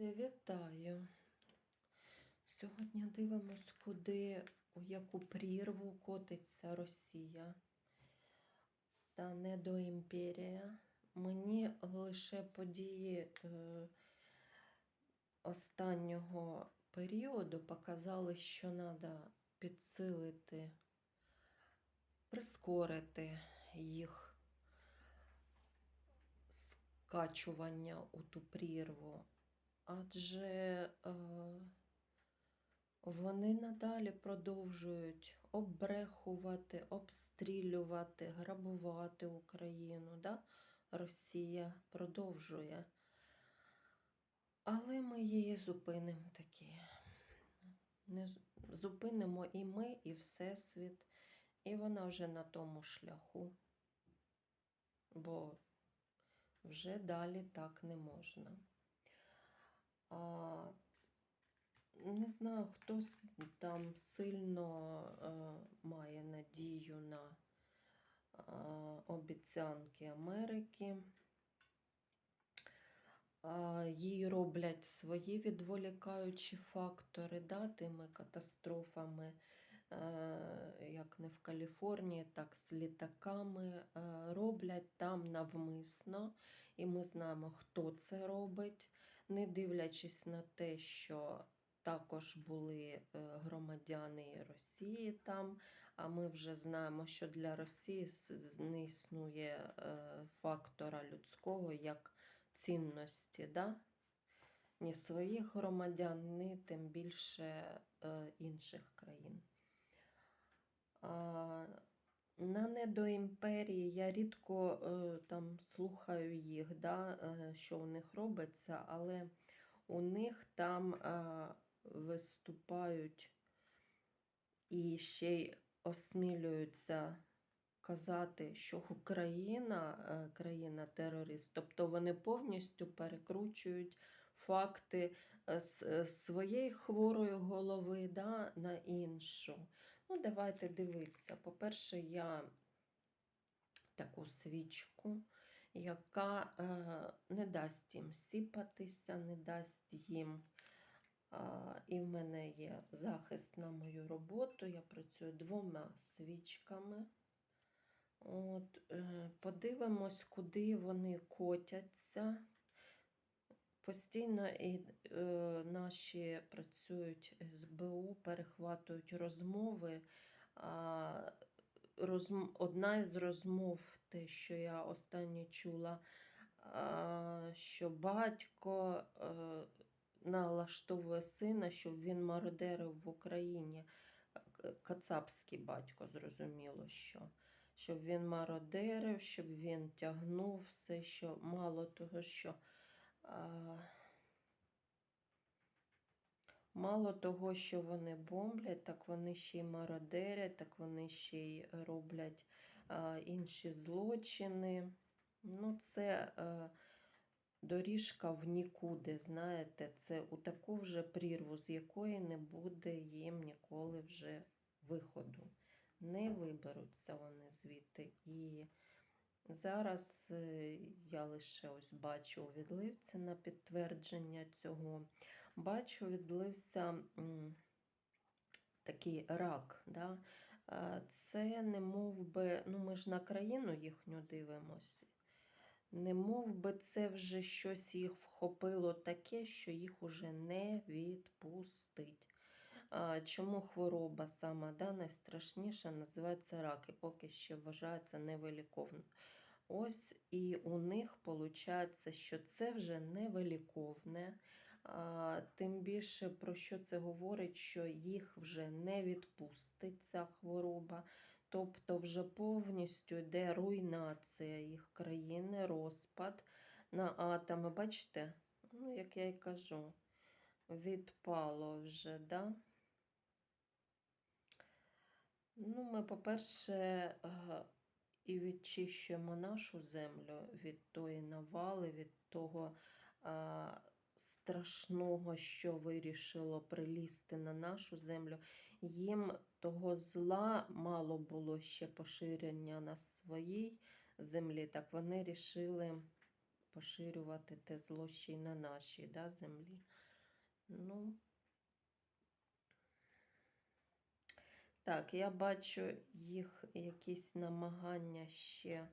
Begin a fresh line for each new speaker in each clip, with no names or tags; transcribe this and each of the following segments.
Друзі, вітаю! Сьогодні дивимось, куди, у яку прірву котиться Росія та недоімперія. Мені лише події е, останнього періоду показали, що треба підсилити, прискорити їх скачування у ту прірву, адже е, вони надалі продовжують оббрехувати, обстрілювати, грабувати Україну. Да? Росія продовжує. Але ми її зупинимо таки. Не зупинимо і ми, і Всесвіт, і вона вже на тому шляху. Бо вже далі так не можна. Не знаю, хто там сильно е, має надію на е, обіцянки Америки. Їй роблять свої відволікаючі фактори, да, тими катастрофами, е, як не в Каліфорнії, так з літаками. Роблять там навмисно, і ми знаємо, хто це робить, не дивлячись на те, що також були е, громадяни Росії там, а ми вже знаємо, що для Росії не існує е, фактора людського як цінності, да? ні своїх громадян, ні тим більше е, інших країн. На недоімперії я рідко там слухаю їх, да, е, що у них робиться, але у них там е, виступають і ще й осмілюються казати, що Україна е, країна-терорист, тобто вони повністю перекручують факти з своєї хворої голови да, на іншу. Ну, давайте дивитися. По-перше, я таку свічку, яка е, не дасть їм сіпатися, не дасть їм. А, і в мене є захист на мою роботу. Я працюю двома свічками. От, е, подивимось, куди вони котяться. Постійно і е, наші працюють СБУ, перехватують розмови. А, розм... Одна із розмов, те, що я останнє чула, що батько е, налаштовує сина, щоб він мародерив в Україні. Кацапський батько, зрозуміло, що. Щоб він мародерив, щоб він тягнув все, що мало того, що. А, Мало того, що вони бомблять, так вони ще й мародерять, так вони ще й роблять інші злочини. Ну, це е, доріжка в нікуди, знаєте, це у таку вже прірву, з якої не буде їм ніколи вже виходу. Не виберуться вони звідти. І зараз е, я лише ось бачу відливці на підтвердження цього. Бачу, відлився такий рак. Да? Це не мов би, ну ми ж на країну їхню дивимося. Не мов би це вже щось їх вхопило таке, що їх уже не відпустить. Чому хвороба сама да, найстрашніша називається рак і поки ще вважається невиліковною. Ось і у них виходить, що це вже невиліковне. Тим більше про що це говорить, що їх вже не відпустить ця хвороба. Тобто вже повністю йде руйнація їх країни, розпад на атоми. Бачите, ну, як я й кажу, відпало вже, да? Ну, ми, по-перше, і відчищуємо нашу землю від тої навали, від того страшного, що вирішило прилізти на нашу землю. Їм того зла мало було ще поширення на своїй землі, так вони рішили поширювати те зло ще й на нашій да, землі. Ну, так, я бачу їх якісь намагання ще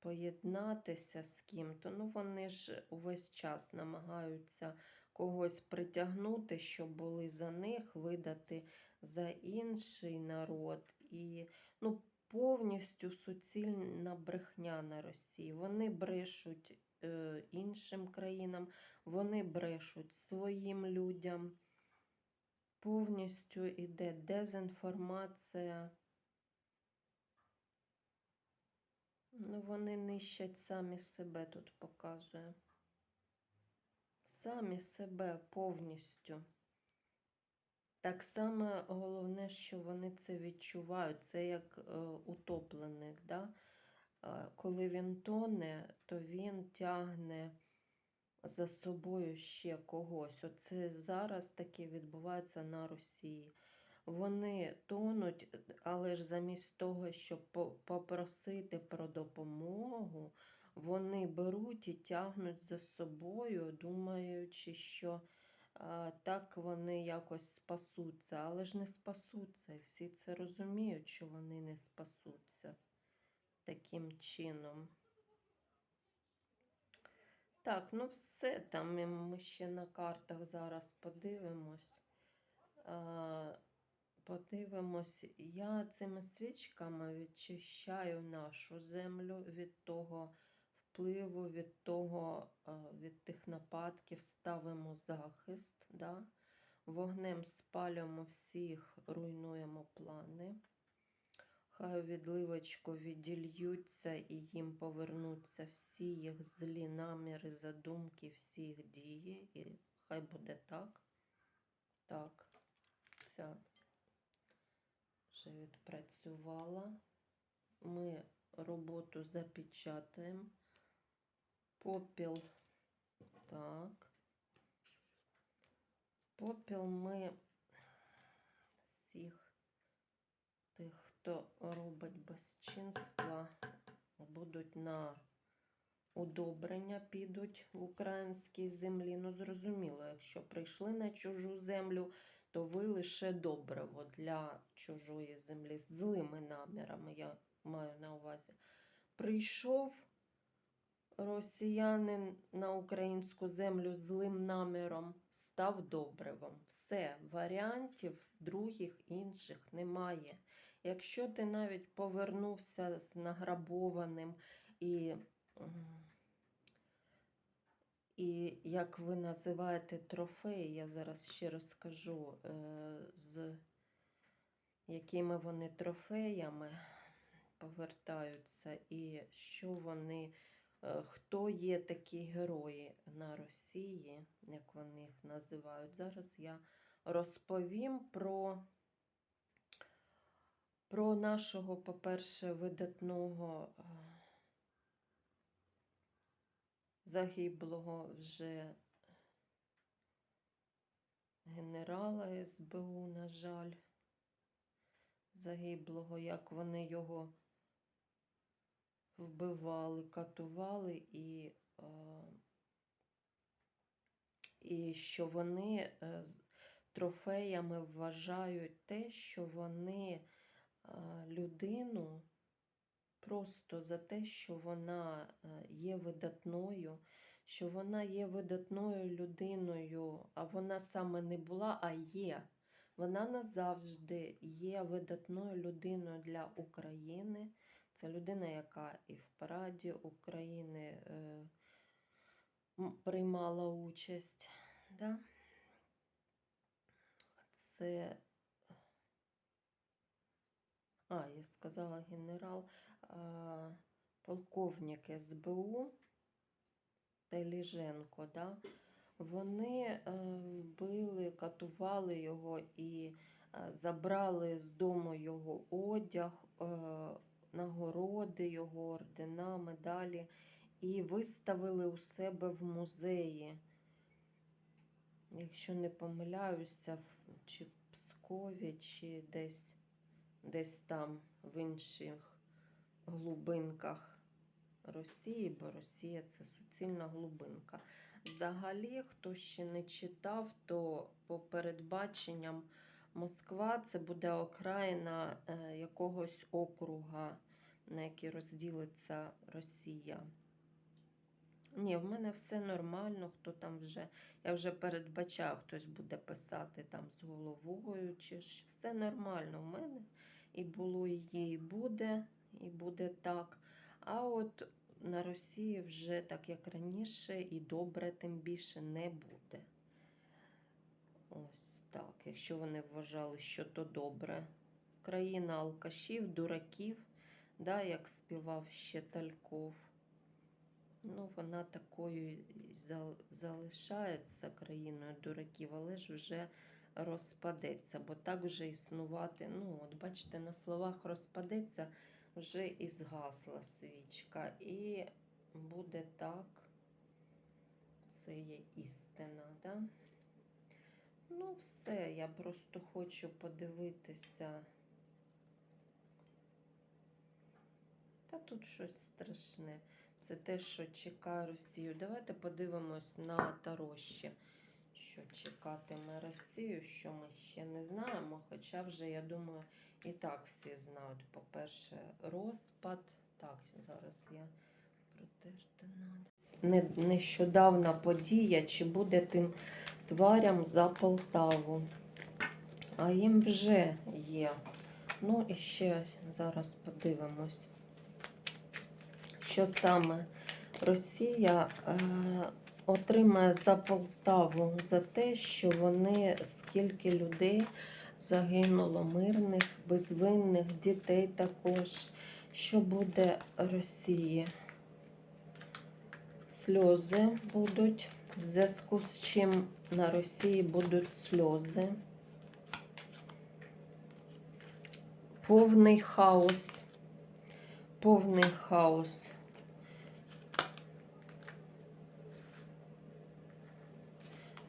поєднатися з ким-то. Ну, вони ж увесь час намагаються когось притягнути, щоб були за них, видати за інший народ. І ну, повністю суцільна брехня на Росії. Вони брешуть е, іншим країнам, вони брешуть своїм людям. Повністю іде дезінформація. Ну, вони нищать самі себе тут показує. Самі себе повністю. Так само головне, що вони це відчувають. Це як е, утопленик. Да? Е, коли він тоне, то він тягне за собою ще когось. Оце зараз таке відбувається на Росії. Вони тонуть, але ж замість того, щоб попросити про допомогу, вони беруть і тягнуть за собою, думаючи, що так вони якось спасуться, але ж не спасуться. Всі це розуміють, що вони не спасуться таким чином. Так, ну все там ми ще на картах зараз подивимось. Подивимось, я цими свічками відчищаю нашу землю від того впливу, від того, від тих нападків, ставимо захист, да? вогнем спалюємо всіх, руйнуємо плани. Хай відливочку відільються і їм повернуться всі їх злі наміри, задумки, всі їх дії. І хай буде так. Так, ця вже відпрацювала. Ми роботу запечатаємо. Попіл. Так. Попіл ми всіх тих, хто робить безчинства, будуть на удобрення, підуть в українській землі. Ну, зрозуміло, якщо прийшли на чужу землю, то ви лише добриво для чужої землі з злими намірами, я маю на увазі. Прийшов росіянин на українську землю злим наміром, став добривом. Все, варіантів других інших немає. Якщо ти навіть повернувся з награбованим і, і як ви називаєте трофеї, я зараз ще розкажу, е, з якими вони трофеями повертаються, і що вони, е, хто є такі герої на Росії, як вони їх називають. Зараз я розповім про про нашого, по-перше, видатного е, загиблого вже генерала СБУ, на жаль, загиблого, як вони його вбивали, катували і, е, і що вони е, трофеями вважають те, що вони людину просто за те, що вона е, є видатною, що вона є видатною людиною, а вона саме не була, а є. Вона назавжди є видатною людиною для України. Це людина, яка і в параді України е, приймала участь. Да? Це а, я сказала генерал, полковник СБУ Теліженко, да? вони е, вбили, катували його і е, забрали з дому його одяг, е, нагороди, його ордена, медалі і виставили у себе в музеї. Якщо не помиляюся, чи в Пскові, чи десь десь там в інших глибинках Росії, бо Росія це суцільна глибинка. Взагалі, хто ще не читав, то по передбаченням Москва це буде окраїна е, якогось округа, на який розділиться Росія. Ні, в мене все нормально, хто там вже. Я вже передбачаю, хтось буде писати там з головою, чи ж все нормально в мене. І було, і є, і буде, і буде так. А от на Росії вже так як раніше, і добре тим більше не буде. Ось так, якщо вони вважали, що то добре. Країна алкашів, дураків, да, як співав ще Тальков. Ну, вона такою залишається країною дураків, але ж вже розпадеться, бо так вже існувати. Ну, от бачите, на словах розпадеться, вже і згасла свічка. І буде так. Це є істина, да? Ну, все, я просто хочу подивитися. Та тут щось страшне. Це те, що чекає Росію. Давайте подивимось на Таро ще, що чекатиме Росію, що ми ще не знаємо. Хоча вже, я думаю, і так всі знають. По-перше, розпад. Так, зараз я протерти надо. Нещодавна подія, чи буде тим тварям за Полтаву. А їм вже є. Ну і ще зараз подивимось що саме Росія е, отримає за Полтаву за те, що вони скільки людей загинуло мирних, безвинних дітей також. Що буде Росії? Сльози будуть, в зв'язку з чим на Росії будуть сльози. Повний хаос. Повний хаос.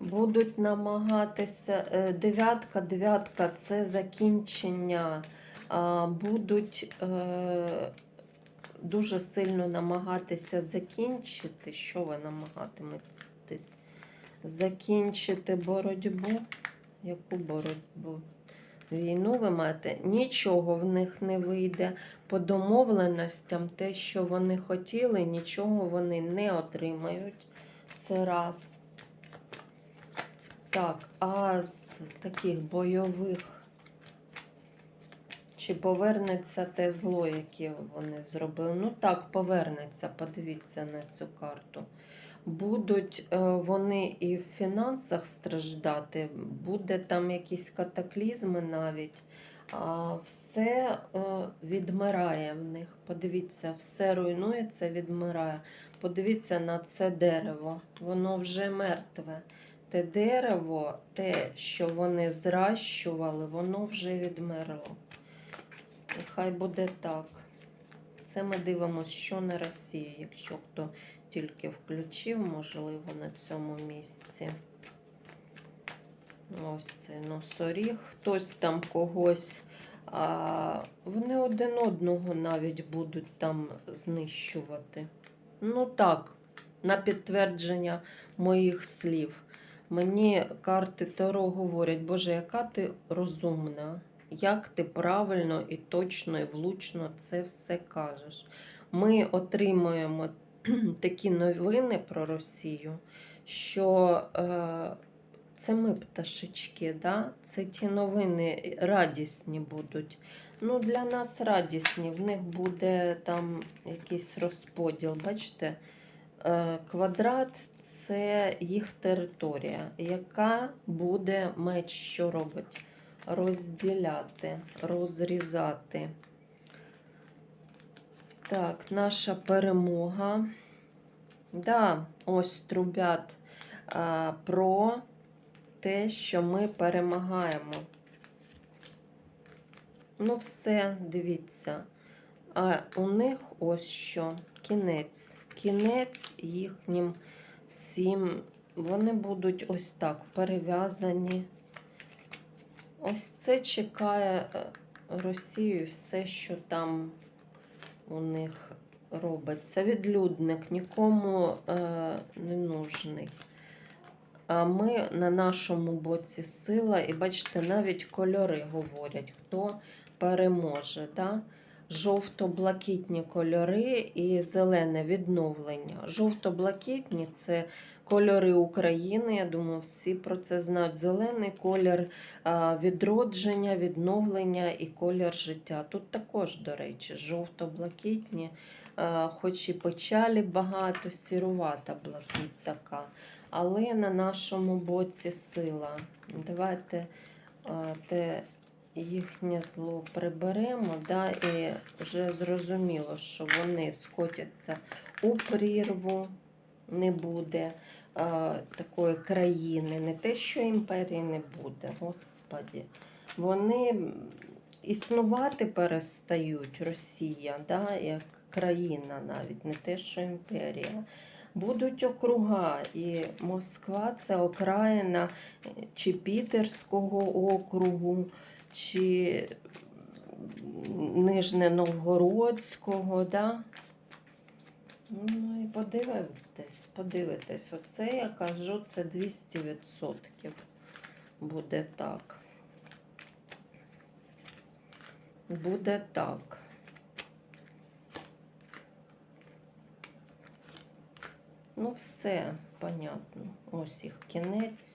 Будуть намагатися. е, Дев'ятка, дев'ятка це закінчення. Будуть е, дуже сильно намагатися закінчити. Що ви намагатиметесь? Закінчити боротьбу. Яку боротьбу? Війну ви маєте, нічого в них не вийде. По домовленостям, те, що вони хотіли, нічого вони не отримають. Це раз. Так, а з таких бойових, чи повернеться те зло, яке вони зробили? Ну так, повернеться, подивіться на цю карту. Будуть е, вони і в фінансах страждати, буде там якісь катаклізми навіть. А все е, відмирає в них. Подивіться, все руйнується, відмирає. Подивіться на це дерево. Воно вже мертве. Те дерево, те, що вони зращували, воно вже відмерло. І хай буде так. Це ми дивимося, що на Росії, якщо хто тільки включив, можливо, на цьому місці. Ось цей носоріг, хтось там когось. А, вони один одного навіть будуть там знищувати. Ну так, на підтвердження моїх слів. Мені карти Таро говорять, Боже, яка ти розумна, як ти правильно і точно і влучно це все кажеш. Ми отримуємо такі новини про Росію, що е, це ми пташечки, да? це ті новини радісні будуть. Ну, для нас радісні, в них буде там якийсь розподіл. Бачите, е, квадрат це їх територія, яка буде меч, що робить? Розділяти, розрізати. Так, наша перемога. Да, ось трубят а, про те, що ми перемагаємо. Ну, все, дивіться. А у них ось що. Кінець. Кінець їхнім всім. Вони будуть ось так перев'язані. Ось це чекає е, Росію, все, що там у них робиться. Відлюдник нікому е, не нужний. А ми на нашому боці сила, і бачите, навіть кольори говорять, хто переможе. Да? Жовто-блакитні кольори і зелене відновлення. Жовто-блакитні це кольори України. Я думаю, всі про це знають. Зелений колір відродження, відновлення і колір життя. Тут також, до речі, жовто-блакитні, хоч і печалі багато, сірувата блакить така. Але на нашому боці сила. Давайте те їхнє зло приберемо, да, і вже зрозуміло, що вони скотяться у прірву, не буде а, такої країни, не те, що імперії не буде, господі. Вони існувати перестають Росія, да, як країна навіть, не те, що імперія. Будуть округа, і Москва це окраїна е, чи Пітерського округу, чи Нижне Новгородського, да? Ну і подивитесь, подивитесь. Оце я кажу, це 200% буде так. Буде так. Ну, все понятно. Ось їх кінець.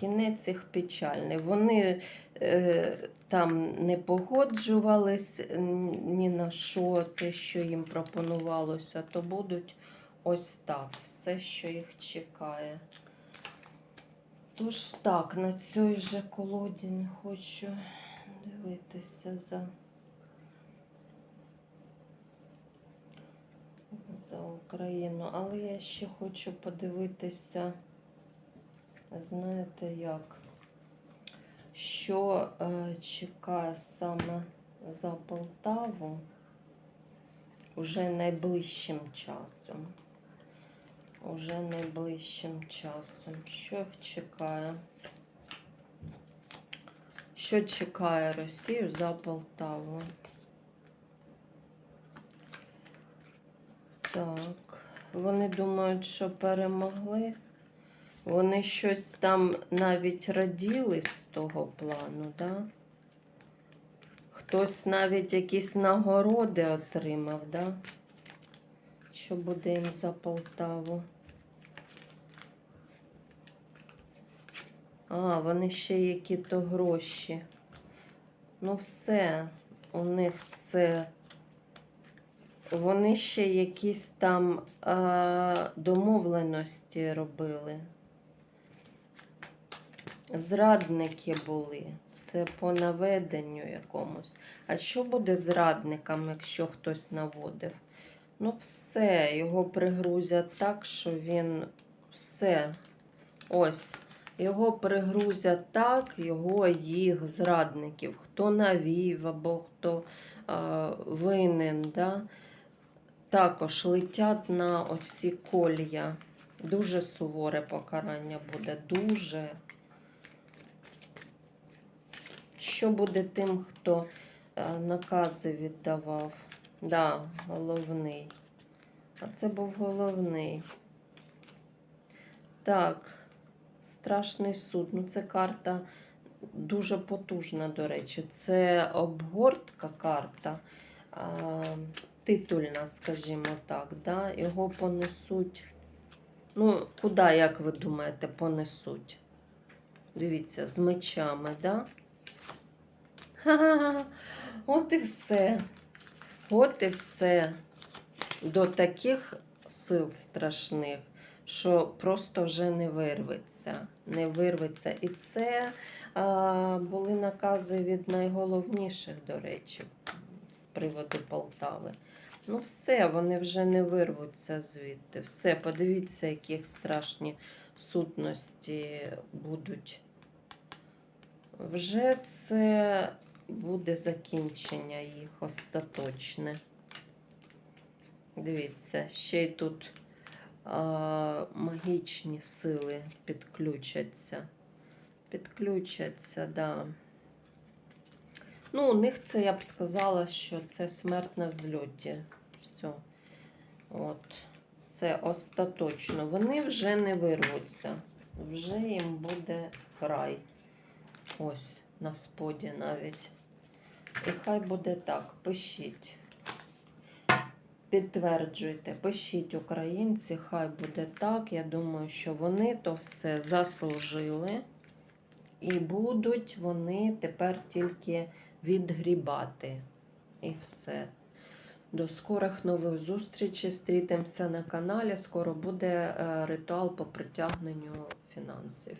Кінець їх печальний. Вони е, там не погоджувались ні на що, те, що їм пропонувалося, то будуть ось так, все, що їх чекає. Тож так, на цій же колоді не хочу дивитися за, за Україну, але я ще хочу подивитися, знаєте як, що е, чекає саме за Полтаву уже найближчим часом. Уже найближчим часом. Що чекає? Що чекає Росію за Полтаву? Так, вони думають, що перемогли. Вони щось там навіть раділи з того плану, да? Хтось навіть якісь нагороди отримав, да? Що буде їм за Полтаву? А, вони ще які-то гроші. Ну, все, у них це. Вони ще якісь там а, домовленості робили. Зрадники були. Це по наведенню якомусь. А що буде зрадникам, якщо хтось наводив? Ну, все, його пригрузять так, що він все. Ось. Його пригрузять так, його їх зрадників. Хто навів або хто а, винен. Да? Також летять на оці колія. Дуже суворе покарання буде. Дуже. Що буде тим, хто е, накази віддавав? Да, головний. А це був головний. Так, страшний суд. Ну, це карта дуже потужна, до речі. Це обгортка карта, а, титульна, скажімо так. Да? Його понесуть. Ну, куди, як ви думаєте, понесуть? Дивіться, з мечами, да? Ха-ха-ха. От і все. От і все. До таких сил страшних, що просто вже не вирветься. Не вирветься. І це а, були накази від найголовніших, до речі, з приводу Полтави. Ну, все, вони вже не вирвуться звідти. Все, подивіться, яких страшні сутності будуть. Вже це буде закінчення їх остаточне. Дивіться, ще й тут а, магічні сили підключаться. Підключаться, да. Ну, у них це я б сказала, що це смерть на взльоті. Все. От, це остаточно. Вони вже не вирвуться. Вже їм буде край. Ось на споді навіть. І хай буде так. Пишіть. Підтверджуйте, пишіть українці, хай буде так. Я думаю, що вони то все заслужили. І будуть вони тепер тільки відгрібати. І все. До скорих нових зустрічей. Стрітимося на каналі. Скоро буде е, ритуал по притягненню фінансів.